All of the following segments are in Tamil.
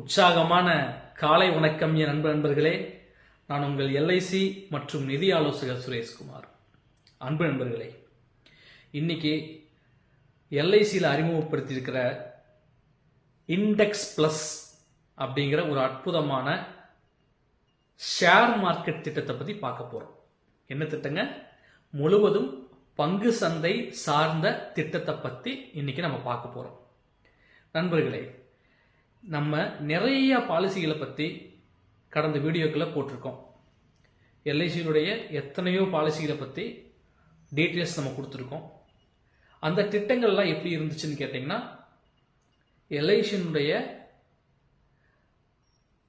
உற்சாகமான காலை வணக்கம் என் அன்பு நண்பர்களே. நான் உங்கள் எல்ஐசி மற்றும் நிதி ஆலோசகர் சுரேஷ்குமார். அன்பு நண்பர்களே இன்னைக்கு எல்ஐசியில் அறிமுகப்படுத்தியிருக்கிற இண்டெக்ஸ் ப்ளஸ் அப்படிங்கிற ஒரு அற்புதமான ஷேர் மார்க்கெட் திட்டத்தை பற்றி பார்க்க போகிறோம் என்ன திட்டங்க? முழுவதும் பங்கு சந்தை சார்ந்த திட்டத்தை பற்றி இன்னைக்கு நம்ம பார்க்க போகிறோம் நண்பர்களே நம்ம நிறைய பாலிசிகளை பற்றி கடந்த வீடியோக்களை போட்டிருக்கோம். எல்ஐசியினுடைய எத்தனையோ பாலிசிகளை பற்றி டீட்டெயில்ஸ் நம்ம கொடுத்துருக்கோம். அந்த திட்டங்கள்லாம் எப்படி இருந்துச்சுன்னு கேட்டிங்கன்னா எல்ஐசியினுடைய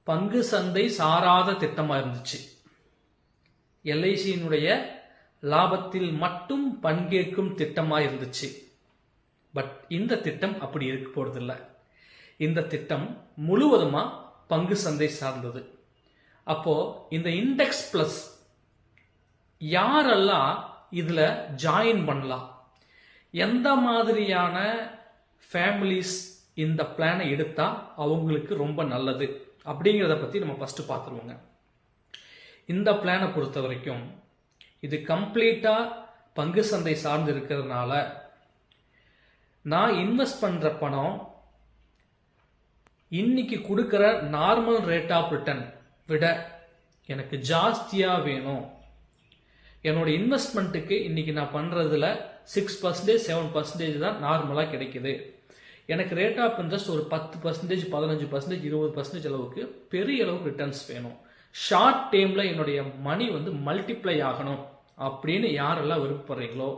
பங்கு சந்தை சாராத திட்டமாக இருந்துச்சு. எல்ஐசியினுடைய லாபத்தில் மட்டும் பங்கேற்கும் திட்டமாக இருந்துச்சு. பட் இந்த திட்டம் அப்படி இருக்க போகிறதில்லை இந்த திட்டம் முழுவதுமா பங்கு சந்தை சார்ந்தது. அப்போ இந்த இண்டெக்ஸ் பிளஸ் யாரெல்லாம் இதுல ஜாயின் பண்ணலாம்? எந்த மாதிரியான ஃபேமிலிஸ் இந்த பிளானை எடுத்தா அவங்களுக்கு ரொம்ப நல்லது? அப்படிங்கிறத பத்தி நம்ம ஃபர்ஸ்ட் பார்த்துருவோங்க. இந்த பிளானை பொறுத்த வரைக்கும் இது கம்ப்ளீட்டா பங்கு சந்தை சார்ந்து இருக்கிறதுனால நான் இன்வெஸ்ட் பண்ற பணம் இன்னைக்கு கொடுக்குற நார்மல் ரேட் ஆஃப் ரிட்டர்ன் விட எனக்கு ஜாஸ்தியாக வேணும். என்னோட இன்வெஸ்ட்மெண்ட்டுக்கு இன்னைக்கு நான் பண்ணுறதுல சிக்ஸ் பர்சன்டேஜ் செவன் பர்சன்டேஜ் தான் நார்மலாக கிடைக்குது. எனக்கு ரேட் ஆஃப் இன்ட்ரெஸ்ட் ஒரு பத்து பர்சன்டேஜ் பதினஞ்சு பர்சன்டேஜ் இருபது பர்சன்டேஜ் அளவுக்கு பெரிய அளவுக்கு ரிட்டர்ன்ஸ் வேணும். ஷார்ட் டைமில் என்னுடைய மணி வந்து மல்டிப்ளை ஆகணும் அப்படின்னு யாரெல்லாம் விருப்பப்படுறீங்களோ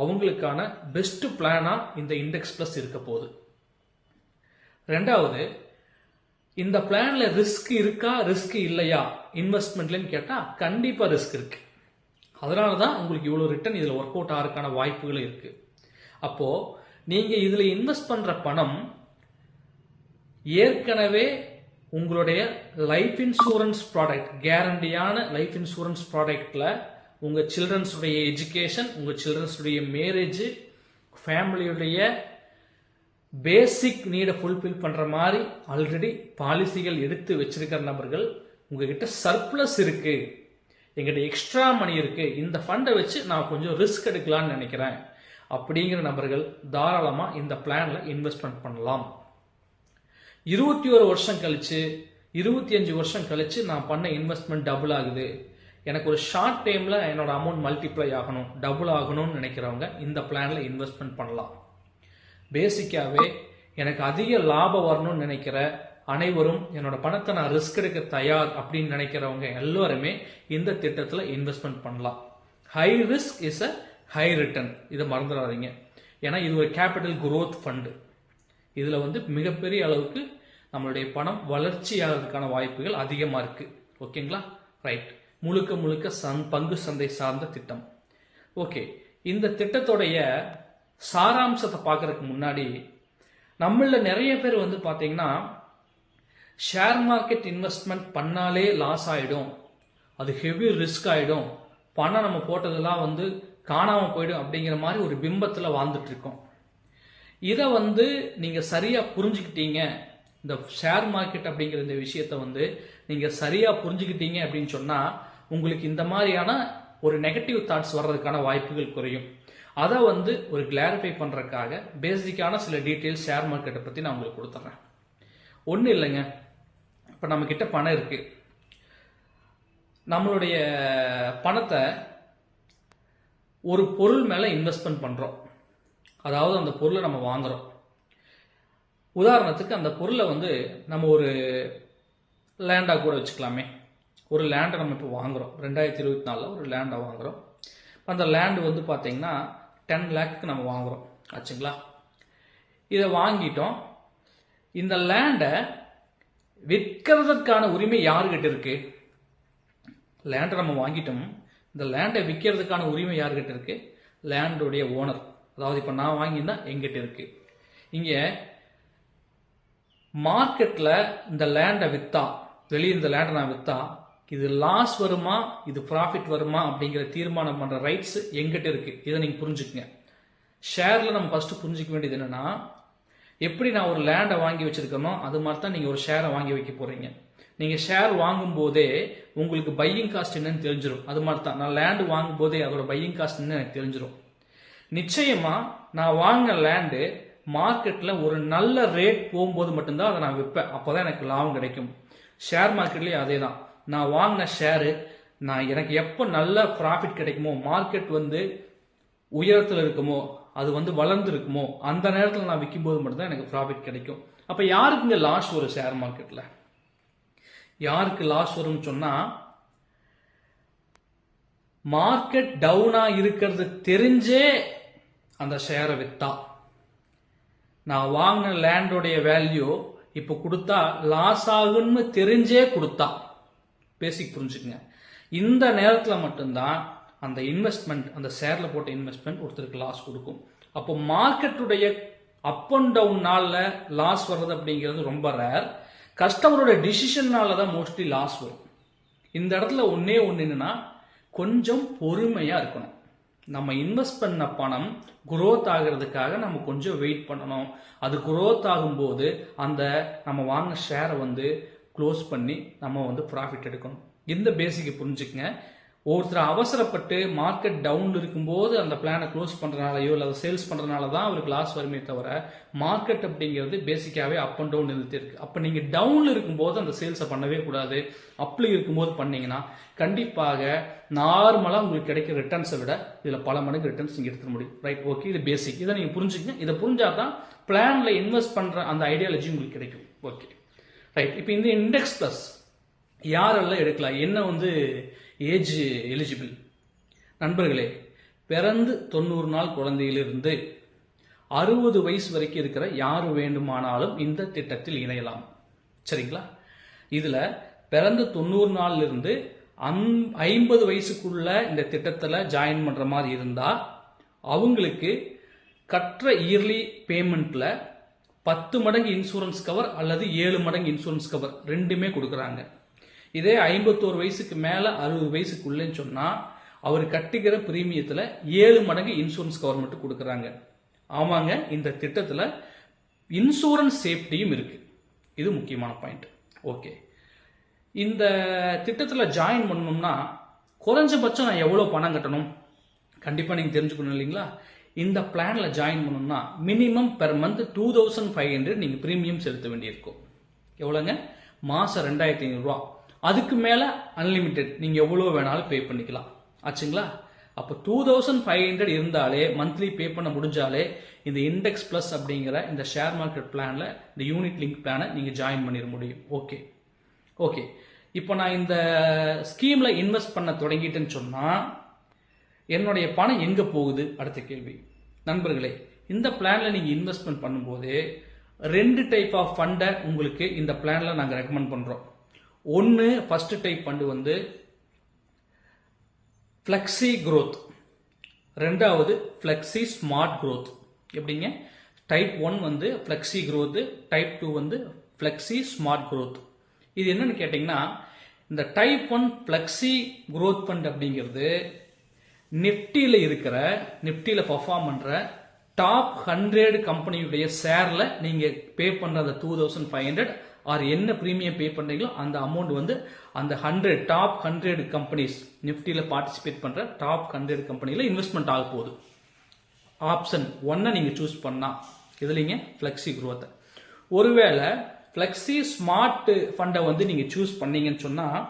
அவங்களுக்கான பெஸ்ட் பிளானாக இந்த இண்டெக்ஸ் ப்ளஸ் இருக்க போகுது. ரெண்டாவது இந்த பிளான்ல ரிஸ்க் இருக்கா ரிஸ்க் இல்லையா? இன்வெஸ்ட்மெண்ட்லன்னு கேட்டா கண்டிப்பா ரிஸ்க் இருக்கு. அதனால தான் உங்களுக்கு இவ்வளவு ரிட்டர்ன் இதுல ஒர்க் அவுட் ஆகிறதுக்கான வாய்ப்புகள் இருக்கு. அப்போ நீங்க இதுல இன்வெஸ்ட் பண்ற பணம் ஏற்கனவே உங்களுடைய லைஃப் இன்சூரன்ஸ் ப்ராடக்ட் கேரண்டியான லைஃப் இன்சூரன்ஸ் ப்ராடக்ட்ல உங்க சில்ட்ரன்ஸுடைய எஜுகேஷன் உங்க சில்ட்ரன்ஸுடைய மேரேஜ் ஃபேமிலியுடைய பேசிக் நீடை ஃபுல்ஃபில் பண்ணுற மாதிரி ஆல்ரெடி பாலிசிகள் எடுத்து வச்சிருக்கிற நபர்கள் உங்ககிட்ட சர்ப்ளஸ் இருக்கு. எங்கிட்ட எக்ஸ்ட்ரா மணி இருக்கு. இந்த ஃபண்டை வச்சு நான் கொஞ்சம் ரிஸ்க் எடுக்கலாம்னு நினைக்கிறேன். அப்படிங்கிற நபர்கள் தாராளமாக இந்த பிளானில் இன்வெஸ்ட்மெண்ட் பண்ணலாம். இருபத்தி ஒரு வருஷம் கழிச்சு இருபத்தி அஞ்சு வருஷம் கழிச்சு நான் பண்ண இன்வெஸ்ட்மெண்ட் டபுள் ஆகுது. எனக்கு ஒரு ஷார்ட் டைமில் என்னோட அமௌண்ட் மல்டிப்ளை ஆகணும் டபுள் ஆகணும்னு நினைக்கிறவங்க இந்த பிளானில் இன்வெஸ்ட்மெண்ட் பண்ணலாம். பேசிக்காகவே எனக்கு அதிக லாபம் வரணும்னு நினைக்கிற அனைவரும் என்னோட பணத்தை நான் ரிஸ்க் எடுக்க தயார் அப்படின்னு நினைக்கிறவங்க எல்லாருமே இந்த திட்டத்தில் இன்வெஸ்ட்மெண்ட் பண்ணலாம். High risk is a high return இதை மறந்துடாதீங்க. ஏன்னா இது ஒரு கேபிட்டல் குரோத் ஃபண்டு இதில் வந்து மிகப்பெரிய அளவுக்கு நம்மளுடைய பணம் வளர்ச்சி ஆகிறதுக்கான வாய்ப்புகள் அதிகமாக இருக்குது ஓகேங்களா? ரைட் முழுக்க முழுக்க சந் பங்கு சந்தை சார்ந்த திட்டம். ஓகே இந்த திட்டத்துடைய சாராம்சத்தை பார்க்கறதுக்கு முன்னாடி நம்மள நிறைய பேர் வந்து பார்த்தீங்கன்னா ஷேர் மார்க்கெட் இன்வெஸ்ட்மெண்ட் பண்ணாலே லாஸ் ஆகிடும் அது ஹெவி ரிஸ்க் ஆகிடும் பணம் நம்ம போட்டதெல்லாம் வந்து காணாமல் போயிடும் அப்படிங்கிற மாதிரி ஒரு பிம்பத்தில் வாழ்ந்துட்டு இருக்கோம். இதை வந்து நீங்கள் சரியாக புரிஞ்சுக்கிட்டீங்க. இந்த ஷேர் மார்க்கெட் அப்படிங்கிற இந்த விஷயத்த வந்து நீங்கள் சரியாக புரிஞ்சுக்கிட்டீங்க அப்படின்னு சொன்னால் உங்களுக்கு இந்த மாதிரியான ஒரு நெகட்டிவ் தாட்ஸ் வர்றதுக்கான வாய்ப்புகள் குறையும். அதை வந்து ஒரு கிளாரிஃபை பண்ணுறக்காக பேசிக்கான சில டீட்டெயில்ஸ் ஷேர் மார்க்கெட்டை பற்றி நான் உங்களுக்கு கொடுத்துட்றேன் ஒன்றும் இல்லைங்க. இப்போ நம்மக்கிட்ட பணம் இருக்குது நம்மளுடைய பணத்தை ஒரு பொருள் மேலே இன்வெஸ்ட்மெண்ட் பண்ணுறோம் அதாவது அந்த பொருளை நம்ம வாங்குறோம். உதாரணத்துக்கு அந்த பொருளை வந்து நம்ம ஒரு லேண்டாக கூட வச்சுக்கலாமே. ஒரு லேண்டை நம்ம இப்போ வாங்குகிறோம் ரெண்டாயிரத்தி இருபத்தி நாலில் ஒரு லேண்டை வாங்குறோம். அந்த லேண்டு வந்து பார்த்தீங்கன்னா டென் லேக்கு நம்ம வாங்குறோம். ஆச்சுங்களா? இதை வாங்கிட்டோம். இந்த லேண்டை விற்கிறதுக்கான உரிமை யாருக்கிட்ட இருக்கு? லேண்டை நம்ம வாங்கிட்டோம். இந்த லேண்டை விற்கிறதுக்கான உரிமை யாருக்கிட்ட இருக்கு? லேண்டுடைய ஓனர் அதாவது இப்போ நான் வாங்கியிருந்தா எங்கிட்ட இருக்கு. இங்கே மார்க்கெட்டில் இந்த லேண்டை விற்றா வெளியே இந்த லேண்டை நான் விற்றா இது லாஸ் வருமா? இது ப்ராஃபிட் வருமா? அப்படிங்கிற தீர்மானம் பண்ணுற ரைட்ஸ் எங்கிட்ட இருக்கு. இதை நீங்கள் புரிஞ்சுக்கங்க. ஷேரில் நம்ம ஃபர்ஸ்ட் புரிஞ்சுக்க வேண்டியது என்னன்னா எப்படி நான் ஒரு லேண்டை வாங்கி வச்சிருக்கேனோ அது மாதிரி தான் நீங்கள் ஒரு ஷேரை வாங்கி வைக்க போறீங்க. நீங்கள் ஷேர் வாங்கும் போதே உங்களுக்கு பையிங் காஸ்ட் என்னன்னு தெரிஞ்சிடும் அது மாதிரி தான். நான் லேண்டு வாங்கும் போதே அதோட பையிங் காஸ்ட் என்னன்னு எனக்கு தெரிஞ்சிடும் நிச்சயமா நான் வாங்கின லேண்டு மார்க்கெட்ல ஒரு நல்ல ரேட் போகும்போது மட்டும்தான் அதை நான் விற்பேன். அப்போதான் எனக்கு லாபம் கிடைக்கும். ஷேர் மார்க்கெட்லயும் அதே தான் நான் வாங்கின ஷேரு நான் எனக்கு எப்போ நல்ல ப்ராஃபிட் கிடைக்குமோ மார்க்கெட் வந்து உயரத்தில் இருக்குமோ அது வந்து வளர்ந்துருக்குமோ அந்த நேரத்தில் நான் விற்கும்போது மட்டும்தான் எனக்கு ப்ராஃபிட் கிடைக்கும். அப்போ யாருக்குங்க லாஸ் வரும் ஷேர் மார்க்கெட்டில் யாருக்கு லாஸ் வரும்னு சொன்னால் மார்க்கெட் டவுனாக இருக்கிறது தெரிஞ்சே அந்த ஷேரை விற்றா நான் வாங்கின லேண்டோடைய வேல்யூ இப்போ கொடுத்தா லாஸ் ஆகுன்னு தெரிஞ்சே கொடுத்தா. பேசிக் புரிஞ்சுக்குங்க. இந்த நேரத்தில் மட்டும்தான் அந்த இன்வெஸ்ட்மெண்ட் அந்த ஷேரில் போட்ட இன்வெஸ்ட்மெண்ட் ஒருத்தருக்கு லாஸ் கொடுக்கும். அப்போ மார்க்கெட்டுடைய அப் அண்ட் டவுன் நாளில் லாஸ் வர்றது அப்படிங்கிறது ரொம்ப ரேர் கஸ்டமரோட டிசிஷன்னால தான் மோஸ்ட்லி லாஸ் வரும். இந்த இடத்துல ஒன்றே ஒன்று என்னென்னா கொஞ்சம் பொறுமையாக இருக்கணும். நம்ம இன்வெஸ்ட் பண்ண பணம் குரோத் ஆகிறதுக்காக நம்ம கொஞ்சம் வெயிட் பண்ணணும். அது குரோத் ஆகும்போது அந்த நம்ம வாங்கின ஷேரை வந்து க்ளோஸ் பண்ணி நம்ம வந்து ப்ராஃபிட் எடுக்கணும். இந்த பேசிக்கை புரிஞ்சுக்கங்க. ஒருத்தர் அவசரப்பட்டு மார்க்கெட் டவுன் இருக்கும்போது அந்த பிளானை க்ளோஸ் பண்றதுனாலயோ இல்லை அதை சேல்ஸ் பண்ணுறதுனால தான் அவருக்கு லாஸ் வருமே தவிர மார்க்கெட் அப்படிங்கிறது பேசிக்காகவே அப் அண்ட் டவுன் இருந்துட்டு இருக்கு. அப்போ நீங்கள் டவுன்ல இருக்கும்போது அந்த சேல்ஸை பண்ணவே கூடாது. அப்ல இருக்கும்போது பண்ணீங்கன்னா கண்டிப்பாக நார்மலாக உங்களுக்கு கிடைக்கிற ரிட்டர்ன்ஸை விட இதில் பல மடங்கு ரிட்டர்ன்ஸ் நீங்கள் எடுத்துக்க முடியும். ரைட் ஓகே இது பேசிக் இதை நீங்கள் புரிஞ்சுக்கங்க. இதை புரிஞ்சாதான் பிளானில் இன்வெஸ்ட் பண்ணுற அந்த ஐடியாலஜி உங்களுக்கு கிடைக்கும். ஓகே ரைட் இப்போ இந்த இண்டெக்ஸ் ப்ளஸ் யாரெல்லாம் எடுக்கலாம்? என்ன வந்து ஏஜ் எலிஜிபிள் நண்பர்களே பிறந்து தொண்ணூறு நாள் குழந்தையிலிருந்து அறுபது வயசு வரைக்கும் இருக்கிற யார் வேண்டுமானாலும் இந்த திட்டத்தில் இணையலாம். சரிங்களா? இதில் பிறந்து தொண்ணூறு நாள்லேருந்து அந் ஐம்பது வயசுக்குள்ள இந்த திட்டத்தில் ஜாயின் பண்ணுற மாதிரி இருந்தால் அவங்களுக்கு கற்ற இயர்லி பேமெண்ட்டில் பத்து மடங்கு இன்சூரன்ஸ் கவர் அல்லது ஏழு மடங்கு இன்சூரன்ஸ் கவர் ரெண்டுமே கொடுக்குறாங்க. இதே ஐம்பத்தோரு வயசுக்கு மேலே அறுபது வயசுக்குள்ளேன்னு சொன்னால் அவர் கட்டிக்கிற பிரீமியத்தில் ஏழு மடங்கு இன்சூரன்ஸ் கவர் மட்டும் கொடுக்குறாங்க. ஆமாங்க இந்த திட்டத்தில் இன்சூரன்ஸ் சேஃப்டியும் இருக்குது இது முக்கியமான பாயிண்ட் ஓகே இந்த திட்டத்தில் ஜாயின் பண்ணணும்னா குறைஞ்சபட்சம் நான் எவ்வளோ பணம் கட்டணும்? கண்டிப்பாக நீங்கள் தெரிஞ்சுக்கணும் இல்லைங்களா? இந்த பிளானில் ஜாயின் பண்ணணும்னா minimum per month two thousand five hundred நீங்கள் ப்ரீமியம் செலுத்த வேண்டியிருக்கும். எவ்வளோங்க மாதம் ரெண்டாயிரத்தி ஐநூறுரூவா அதுக்கு மேலே அன்லிமிட்டெட் நீங்கள் எவ்வளோ வேணாலும் பே பண்ணிக்கலாம். ஆச்சுங்களா? அப்போ டூ தௌசண்ட் ஃபைவ் ஹண்ட்ரட் இருந்தாலே மந்த்லி பே பண்ண முடிஞ்சாலே இந்த இண்டெக்ஸ் ப்ளஸ் அப்படிங்கிற இந்த ஷேர் மார்க்கெட் பிளானில் இந்த யூனிட் லிங்க் பிளானை நீங்கள் ஜாயின் பண்ணிட முடியும். ஓகே ஓகே இப்போ நான் இந்த ஸ்கீமில் இன்வெஸ்ட் பண்ண தொடங்கிட்டேன்னு சொன்னால் என்னுடைய பணம் எங்கே போகுது? அடுத்த கேள்வி. நண்பர்களே இந்த பிளானில் நீங்கள் இன்வெஸ்ட்மெண்ட் பண்ணும்போது ரெண்டு டைப் ஆஃப் ஃபண்டை உங்களுக்கு இந்த பிளானில் நாங்கள் ரெக்கமெண்ட் பண்ணுறோம் ஒன்று ஃபஸ்ட்டு டைப் ஃபண்டு வந்து ஃப்ளெக்ஸி க்ரோத் ரெண்டாவது ஃப்ளெக்ஸி ஸ்மார்ட் க்ரோத் எப்படிங்க? டைப் ஒன் வந்து ஃப்ளெக்ஸி க்ரோத்து டைப் டூ வந்து ஃப்ளெக்ஸி ஸ்மார்ட் க்ரோத் இது என்னன்னு கேட்டிங்கன்னா இந்த type one flexi growth fund அப்படிங்கிறது நிப்டியில் இருக்கிற நிஃப்டியில் பர்ஃபார்ம் பண்ணுற டாப் ஹண்ட்ரட் கம்பெனியுடைய ஷேரில் நீங்கள் பே பண்ணுற அந்த two thousand five hundred or என்ன ப்ரீமியம் பே பண்ணுறீங்களோ அந்த அமௌண்ட் வந்து அந்த ஹண்ட்ரட் டாப் ஹண்ட்ரட் கம்பெனிஸ் நிஃப்டியில் பார்ட்டிசிபேட் பண்ணுற டாப் ஹண்ட்ரட் கம்பெனியில் இன்வெஸ்ட்மெண்ட் ஆக போகுது. ஆப்ஷன் ஒன்னை நீங்கள் சூஸ் பண்ணால் இதுலிங்க ஃப்ளெக்ஸி குரோத்தை ஒருவேளை ஃப்ளெக்ஸி ஸ்மார்ட் ஃபண்டை வந்து நீங்கள் சூஸ் பண்ணீங்கன்னு சொன்னால்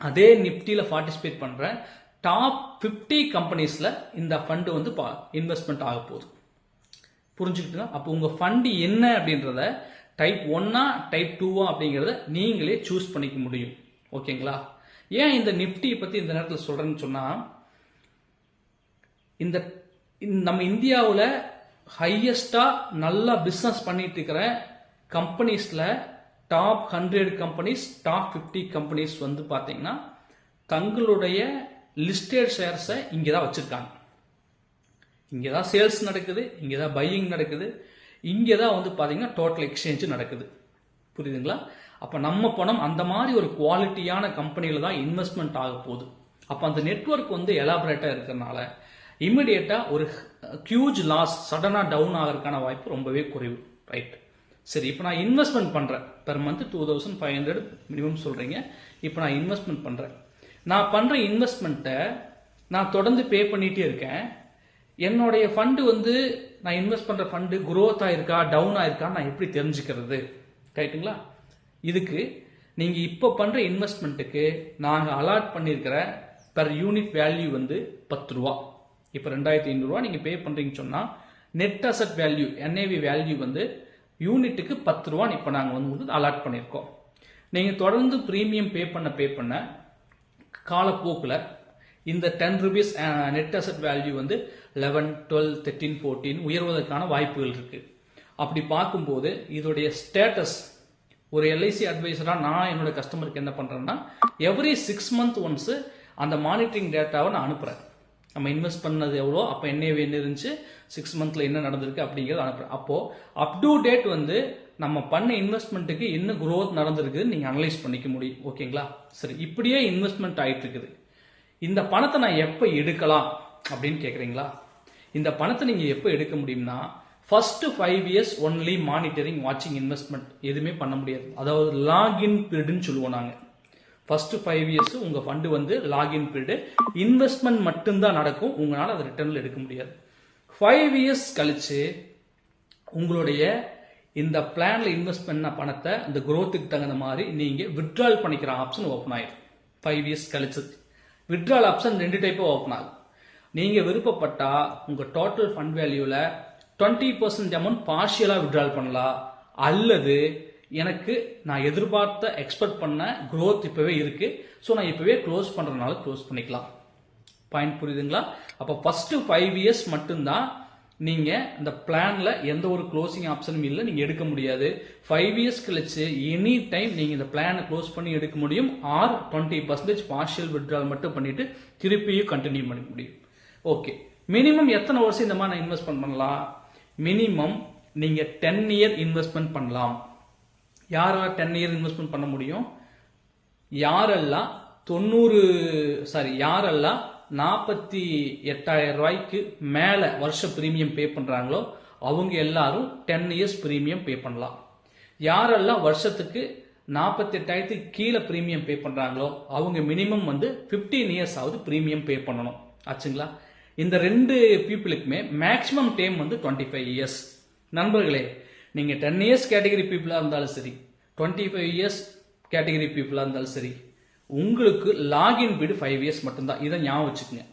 அதே நிப்டியில் பார்ட்டிசிபேட் பண்ணுற டாப் 50 கம்பெனிஸில் இந்த ஃபண்டு வந்து பா இன்வெஸ்ட்மெண்ட் ஆக போகுது. புரிஞ்சுக்கிட்டுங்க அப்போ உங்கள் ஃபண்டு என்ன அப்படின்றத டைப் ஒன்னா டைப் டூவா அப்படிங்கிறத நீங்களே சூஸ் பண்ணிக்க முடியும். ஓகேங்களா? ஏன் இந்த நிஃப்டியை பற்றி இந்த நேரத்தில் சொல்கிறேன்னு சொன்னால் இந்த இந்த- நம்ம இந்தியாவில் ஹையஸ்டாக நல்லா பிஸ்னஸ் பண்ணிட்டு இருக்கிற கம்பெனிஸில் top hundred companies top 50 companies வந்து பார்த்தீங்கன்னா தங்களுடைய லிஸ்டட் ஷேர்ஸை இங்கே தான் வச்சுருக்காங்க. இங்கே தான் சேல்ஸ் நடக்குது இங்கே தான் பையிங் நடக்குது. இங்கே தான் வந்து பார்த்தீங்கன்னா டோட்டல் எக்ஸ்சேஞ்சு நடக்குது. புரியுதுங்களா? அப்போ நம்ம பணம் அந்த மாதிரி ஒரு குவாலிட்டியான கம்பெனியில் தான் இன்வெஸ்ட்மெண்ட் ஆக போகுது. அப்போ அந்த நெட்வொர்க் வந்து எலாபரேட்டாக இருக்கிறனால இமிடியேட்டாக ஒரு ஹியூஜ் லாஸ் சடனாக டவுன் ஆகிறதுக்கான வாய்ப்பு ரொம்பவே குறைவு. ரைட் சரி இப்போ நான் இன்வெஸ்ட்மெண்ட் பண்ணுறேன் per month two thousand five hundred minimum சொல்கிறீங்க இப்போ நான் இன்வெஸ்ட்மெண்ட் பண்ணுறேன் நான் பண்ணுற இன்வெஸ்ட்மெண்ட்டை நான் தொடர்ந்து பே பண்ணிகிட்டே இருக்கேன். என்னுடைய ஃபண்டு வந்து நான் இன்வெஸ்ட் பண்ணுற ஃபண்டு குரோத் ஆயிருக்கா டவுன் ஆயிருக்கான்னு நான் எப்படி தெரிஞ்சுக்கிறது? ரைட்டுங்களா இதுக்கு நீங்கள் இப்போ பண்ணுற இன்வெஸ்ட்மெண்ட்டுக்கு நாங்கள் அலாட் பண்ணியிருக்கிற பெர் யூனிட் வேல்யூ வந்து பத்து ரூபா. இப்போ ரெண்டாயிரத்தி ஐநூறுரூவா நீங்கள் பே பண்ணுறீங்கன்னு சொன்னால் net asset value NAV value வந்து யூனிட்டுக்கு பத்து ரூபா இப்போ நாங்கள் வந்து அலாட் பண்ணியிருக்கோம் நீங்கள் தொடர்ந்து ப்ரீமியம் பே பண்ண பே பண்ண காலப்போக்கில் இந்த ten rupees net asset value வந்து லெவன் டுவெல் தேர்ட்டீன் ஃபோர்டீன் உயர்வதற்கான வாய்ப்புகள் இருக்குது அப்படி பார்க்கும்போது இதோடைய ஸ்டேட்டஸ் ஒரு எல்ஐசி அட்வைசராக நான் என்னோட கஸ்டமருக்கு என்ன பண்ணுறேன்னா எவ்ரி சிக்ஸ் மந்த் ஒன்ஸு அந்த மானிட்டரிங் டேட்டாவை நான் அனுப்புகிறேன் நம்ம இன்வெஸ்ட் பண்ணது எவ்வளோ அப்போ என்ன என்ன இருந்துச்சு சிக்ஸ் மந்த்தில் என்ன நடந்திருக்கு அப்படிங்கிறத அனுப்புகிறேன் அப்போது அப் டு டேட் வந்து நம்ம பண்ண இன்வெஸ்ட்மெண்ட்டுக்கு என்ன குரோத் நடந்திருக்குது நீங்கள் அனலைஸ் பண்ணிக்க முடியும். ஓகேங்களா சரி இப்படியே இன்வெஸ்ட்மெண்ட் ஆகிட்டு இருக்குது இந்த பணத்தை நான் எப்போ எடுக்கலாம் அப்படின்னு கேட்குறீங்களா இந்த பணத்தை நீங்கள் எப்போ எடுக்க முடியும்னா first five years only monitoring வாட்சிங் இன்வெஸ்ட்மெண்ட் எதுவுமே பண்ண முடியாது. அதாவது லாகின் பீரியடுன்னு சொல்லுவோம் நாங்கள் ஃபர்ஸ்ட் ஃபைவ் இயர்ஸ் உங்கள் ஃபண்டு வந்து லாகின் பீரியடு இன்வெஸ்ட்மெண்ட் மட்டும்தான் நடக்கும். உங்களால் அதை ரிட்டர்னில் எடுக்க முடியாது. ஃபைவ் இயர்ஸ் கழிச்சு உங்களுடைய இந்த பிளானில் இன்வெஸ்ட் பண்ண பணத்தை இந்த குரோத்துக்கு தகுந்த மாதிரி நீங்கள் வித்ட்ரால் பண்ணிக்கிற ஆப்ஷன் ஓப்பன் ஆகிடும் ஃபைவ் இயர்ஸ் கழிச்சு. வித்ட்ரால் ஆப்ஷன் ரெண்டு டைப்பாக ஓப்பன் ஆகும். நீங்கள் விருப்பப்பட்டால் உங்கள் டோட்டல் ஃபண்ட் வேல்யூவில் டுவெண்ட்டி பர்சன்ட் அமௌண்ட் பார்ஷியலாக வித்ட்ரால் பண்ணலாம். அல்லது எனக்கு நான் எதிர்பார்த்த எக்ஸ்பெக்ட் பண்ண க்ரோத் இப்போவே இருக்குது ஸோ நான் இப்போவே க்ளோஸ் பண்ணுறதுனால க்ளோஸ் பண்ணிக்கலாம். பாயிண்ட் புரியுதுங்களா? அப்போ ஃபஸ்ட்டு ஃபைவ் இயர்ஸ் மட்டும்தான் நீங்கள் இந்த பிளானில் எந்த ஒரு க்ளோசிங் ஆப்ஷனும் இல்லை நீங்கள் எடுக்க முடியாது. ஃபைவ் இயர்ஸ் கழிச்சு எனி டைம் நீங்கள் இந்த பிளானை க்ளோஸ் பண்ணி எடுக்க முடியும் or twenty percentage partial withdraw மட்டும் பண்ணிட்டு திருப்பியும் கண்டினியூ பண்ண முடியும். ஓகே மினிமம் எத்தனை வருஷம் இந்த மாதிரி நான் இன்வெஸ்ட்மெண்ட் பண்ணலாம்? மினிமம் நீங்கள் டென் இயர் இன்வெஸ்ட்மெண்ட் பண்ணலாம். யாரால் டென் இயர் இன்வெஸ்ட்மெண்ட் பண்ண முடியும்? யாரெல்லாம் தொண்ணூறு சாரி யாரெல்லாம் நாற்பத்தி எட்டாயிரம் ரூபாய்க்கு மேலே வருஷ ப்ரீமியம் பே பண்ணுறாங்களோ அவங்க எல்லாரும் டென் இயர்ஸ் ப்ரீமியம் பே பண்ணலாம். யாரெல்லாம் வருஷத்துக்கு நாற்பத்தி எட்டாயிரத்துக்கு கீழே ப்ரீமியம் பே பண்ணுறாங்களோ அவங்க மினிமம் வந்து ஃபிஃப்டீன் இயர்ஸ் ஆகுது ப்ரீமியம் பே பண்ணணும். ஆச்சுங்களா? இந்த ரெண்டு பீப்புளுக்குமே மேக்ஸிமம் டைம் வந்து டுவெண்ட்டி ஃபைவ் இயர்ஸ் நண்பர்களே நீங்கள் டென் இயர்ஸ் கேட்டகரி பீப்புளாக இருந்தாலும் சரி டுவெண்ட்டி ஃபைவ் இயர்ஸ் கேட்டகரி பீப்புளாக இருந்தாலும் சரி உங்களுக்கு லாகின் பீடு ஃபைவ் இயர்ஸ் மட்டும்தான். இதை ஞாபகம் வச்சுக்கோங்க.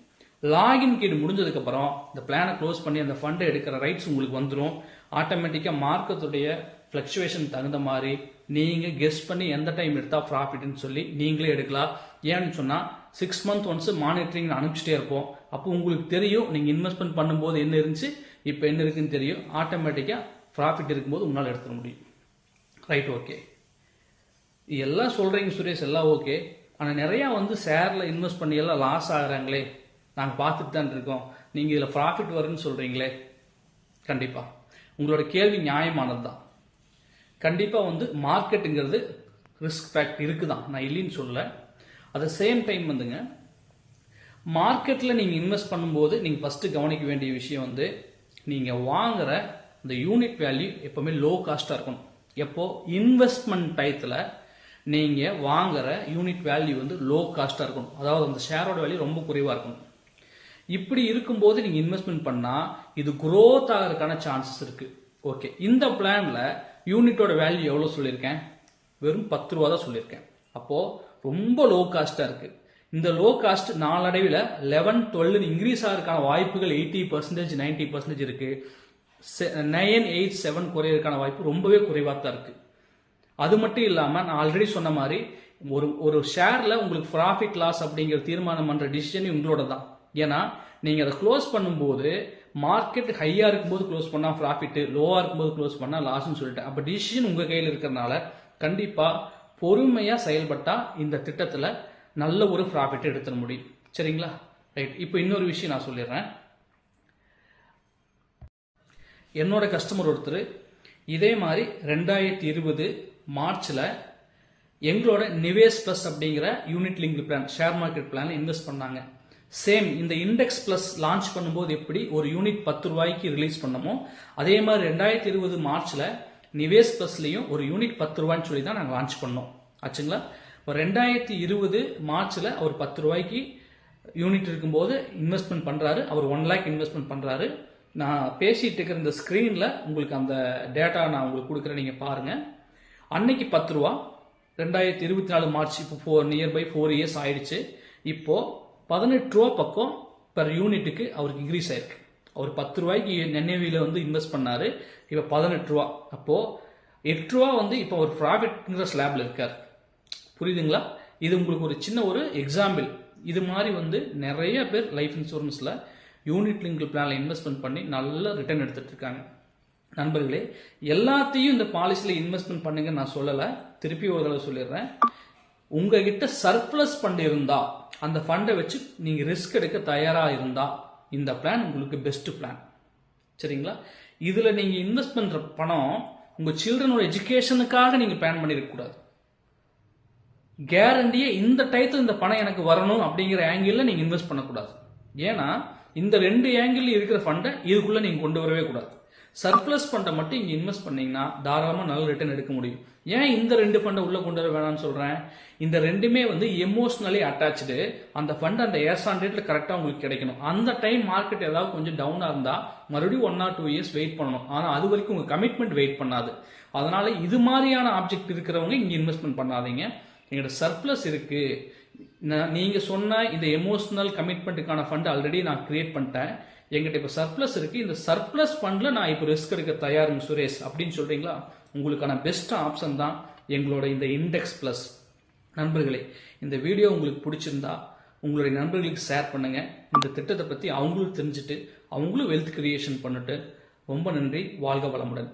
லாகின் பீடு முடிஞ்சதுக்கப்புறம் இந்த பிளானை க்ளோஸ் பண்ணி அந்த ஃபண்டை எடுக்கிற ரைட்ஸ் உங்களுக்கு வந்துடும் ஆட்டோமேட்டிக்காக மார்க்கத்துடைய ஃப்ளக்சுவேஷன் தகுந்த மாதிரி நீங்கள் கெஸ் பண்ணி எந்த டைம் எடுத்தால் ப்ராஃபிட்னு சொல்லி நீங்களே எடுக்கலாம். ஏன்னு சொன்னால் சிக்ஸ் மந்த் ஒன்ஸ் மானிட்டரிங் அனுப்பிச்சிட்டே இருப்போம். அப்போ உங்களுக்கு தெரியும் நீங்கள் இன்வெஸ்ட்மெண்ட் பண்ணும்போது என்ன இருந்துச்சு இப்போ என்ன இருக்குன்னு தெரியும். ஆட்டோமேட்டிக்காக ப்ராஃபிட் இருக்கும்போது உங்களால் எடுத்துட முடியும். ரைட் ஓகே எல்லாம் சொல்கிறீங்க சுரேஷ் எல்லாம் ஓகே ஆனால் நிறையா வந்து ஷேரில் இன்வெஸ்ட் பண்ணி எல்லாம் லாஸ் ஆகிறாங்களே. நாங்கள் பார்த்துட்டு தான் இருக்கோம். நீங்கள் இதில் ப்ராஃபிட் வரும்னு சொல்கிறீங்களே கண்டிப்பாக உங்களோட கேள்வி நியாயமானது தான் கண்டிப்பாக வந்து மார்க்கெட்டுங்கிறது ரிஸ்க் ஃபேக்ட் இருக்குதான். நான் இல்லைன்னு சொல்லலை. அட் சேம் டைம் வந்துங்க மார்க்கெட்டில் நீங்கள் இன்வெஸ்ட் பண்ணும்போது நீங்கள் ஃபஸ்ட்டு கவனிக்க வேண்டிய விஷயம் வந்து நீங்கள் வாங்குற இந்த யூனிட் வேல்யூ எப்போவுமே லோ காஸ்ட்டாக இருக்கணும். எப்போது இன்வெஸ்ட்மெண்ட் டயத்தில் நீங்கள் வாங்குற யூனிட் வேல்யூ வந்து லோ காஸ்ட்டாக இருக்கணும். அதாவது அந்த ஷேரோட வேல்யூ ரொம்ப குறைவாக இருக்கணும். இப்படி இருக்கும்போது நீங்கள் இன்வெஸ்ட்மெண்ட் பண்ணால் இது குரோத் ஆகிறதுக்கான சான்சஸ் இருக்குது ஓகே இந்த பிளானில் யூனிட்டோட வேல்யூ எவ்வளோ சொல்லியிருக்கேன்? வெறும் பத்து ரூபா தான் சொல்லியிருக்கேன். அப்போது ரொம்ப லோ காஸ்ட்டாக இருக்குது இந்த லோ காஸ்ட் நாளடைவில் லெவன் டுவெல் இன்க்ரீஸ் ஆகிறதுக்கான வாய்ப்புகள் எயிட்டி பர்சன்டேஜ் நைன்டி பர்சன்டேஜ் இருக்கு. நைன் எயிட் செவன் குறையிறதுக்கான வாய்ப்பு ரொம்பவே குறைவாக தான் இருக்குது அது மட்டும் இல்லாமல் நான் ஆல்ரெடி சொன்ன மாதிரி ஒரு ஒரு ஷேரில் உங்களுக்கு ப்ராஃபிட் லாஸ் அப்படிங்கிற தீர்மானம் பண்ணுற டிசிஷன் உங்களோட தான். ஏன்னா நீங்கள் அதை க்ளோஸ் பண்ணும்போது மார்க்கெட் ஹையாக இருக்கும்போது க்ளோஸ் பண்ணால் ப்ராஃபிட்டு லோவாக இருக்கும்போது க்ளோஸ் பண்ணால் லாஸ்ன்னு சொல்லிட்டு. அப்போ டிசிஷன் உங்கள் கையில் இருக்கிறனால கண்டிப்பாக பொறுமையாக செயல்பட்டால் இந்த திட்டத்தில் நல்ல ஒரு ப்ராஃபிட் எடுத்துட முடியும். சரிங்களா? ரைட் இப்போ இன்னொரு விஷயம் நான் சொல்லிடுறேன். என்னோட கஸ்டமர் ஒருத்தர் இதே மாதிரி ரெண்டாயிரத்தி இருபது மார்ச்சில் எங்களோட நிவேஸ் ப்ளஸ் அப்படிங்கிற unit link plan share market plan invest பண்ணாங்க. சேம் இந்த இண்டெக்ஸ் ப்ளஸ் லான்ச் பண்ணும்போது எப்படி ஒரு யூனிட் பத்து ரூபாய்க்கு ரிலீஸ் பண்ணமோ அதே மாதிரி ரெண்டாயிரத்தி இருபது மார்ச்சில் நிவேஸ் ப்ளஸ்லையும் ஒரு யூனிட் பத்து ரூபான்னு சொல்லி தான் நாங்கள் லான்ச் பண்ணோம். ஆச்சுங்களா? இப்போ ரெண்டாயிரத்தி இருபது மார்ச்சில் அவர் பத்து ரூபாய்க்கு யூனிட் இருக்கும்போது இன்வெஸ்ட்மெண்ட் பண்ணுறாரு அவர் ஒன் லேக் இன்வெஸ்ட்மெண்ட் பண்ணுறாரு நான் பேசிகிட்டு இருக்கிற இந்த ஸ்க்ரீனில் உங்களுக்கு அந்த டேட்டா நான் உங்களுக்கு கொடுக்குறேன். நீங்கள் பாருங்கள் அன்னைக்கு பத்து ரூபா. ரெண்டாயிரத்தி இருபத்தி நாலு மார்ச் இப்போ four near by four years ஆயிடுச்சு. இப்போ பதினெட்டு ரூபா பக்கம் பெர் யூனிட்டுக்கு அவருக்கு இன்க்ரீஸ் ஆயிருக்கு. அவர் பத்து ரூபாய்க்கு என்ஏவியில் வந்து இன்வெஸ்ட் பண்ணாரு. இப்போ பதினெட்டு ரூபா. அப்போ எட்டு ரூபா வந்து இப்போ ஒரு ப்ராஃபிட்ங்கிற லேபில் இருக்கார். புரியுதுங்களா? இது உங்களுக்கு ஒரு சின்ன ஒரு எக்ஸாம்பிள் இது மாதிரி வந்து நிறைய பேர் லைஃப் இன்சூரன்ஸில் யூனிட் லிங்க் பிளானில் இன்வெஸ்ட்மெண்ட் பண்ணி நல்ல ரிட்டர்ன் எடுத்துகிட்டு இருக்காங்க. நண்பர்களே எல்லாத்தையும் இந்த பாலிசியில் இன்வெஸ்ட்மெண்ட் பண்ணுங்க நான் சொல்லலை. திருப்பி ஒரு தடவை சொல்லிடுறேன். உங்ககிட்ட சர்ப்ளஸ் ஃபண்ட் இருந்தா அந்த ஃபண்டை வச்சு நீங்கள் ரிஸ்க் எடுக்க தயாராக இருந்தா இந்த பிளான் உங்களுக்கு பெஸ்ட் பிளான் சரிங்களா? இதில் நீங்கள் இன்வெஸ்ட் பண்ணுற பணம் உங்கள் சில்ட்ரனோட எஜுகேஷனுக்காக நீங்கள் பிளான் பண்ணியிருக்கக்கூடாது கேரண்டியே இந்த டயத்துல இந்த பணம் எனக்கு வரணும் அப்படிங்கிற ஆங்கிளில் நீங்கள் இன்வெஸ்ட் பண்ணக்கூடாது. ஏன்னா இந்த ரெண்டு ஆங்கிள் இருக்கிற ஃபண்டை இதுக்குள்ளே நீங்கள் கொண்டு வரவே கூடாது. சர்ப்ளஸ் ஃபண்டை மட்டும் இங்கே இன்வெஸ்ட் பண்ணீங்கன்னா தாராளமாக நல்ல ரிட்டர்ன் எடுக்க முடியும். ஏன் இந்த ரெண்டு ஃபண்டை உள்ளே கொண்டு வர வேணாம்னு சொல்கிறேன் இந்த ரெண்டுமே வந்து எமோஷ்னலி அட்டாச்சு அந்த ஃபண்ட் அந்த ஏர்ஸ் ஆன் ரேட்டில் கரெக்டாக உங்களுக்கு கிடைக்கணும். அந்த டைம் மார்க்கெட் ஏதாவது கொஞ்சம் டவுனாக இருந்தால் மறுபடியும் one or two years wait பண்ணணும். ஆனால் அது வரைக்கும் உங்கள் கமிட்மெண்ட் வெயிட் பண்ணாது. அதனால் இது மாதிரியான ஆப்ஜெக்ட் இருக்கிறவங்க இங்கே இன்வெஸ்ட்மெண்ட் பண்ணாதீங்க. எங்களோட சர்ப்ளஸ் இருக்குது நான் நீங்கள் சொன்ன இந்த எமோஷ்னல் கமிட்மெண்ட்டுக்கான ஃபண்ட் ஆல்ரெடி நான் கிரியேட் பண்ணிட்டேன். எங்கிட்ட இப்போ சர்ப்ளஸ் இருக்கு. இந்த சர்ப்ளஸ் ஃபண்ட்ல நான் இப்போ ரிஸ்க் எடுக்க தயாருங்க சுரேஷ் அப்படின்னு சொல்றீங்களா? உங்களுக்கான பெஸ்ட் ஆப்ஷன் தான் எங்களோட இந்த இண்டெக்ஸ் பிளஸ் நண்பர்களே இந்த வீடியோ உங்களுக்கு பிடிச்சிருந்தா உங்களுடைய நண்பர்களுக்கு ஷேர் பண்ணுங்க. இந்த திட்டத்தை பத்தி அவங்களும் தெரிஞ்சுட்டு அவங்களும் வெல்த் கிரியேஷன் பண்ணிட்டு ரொம்ப நன்றி. வாழ்க வளமுடன்.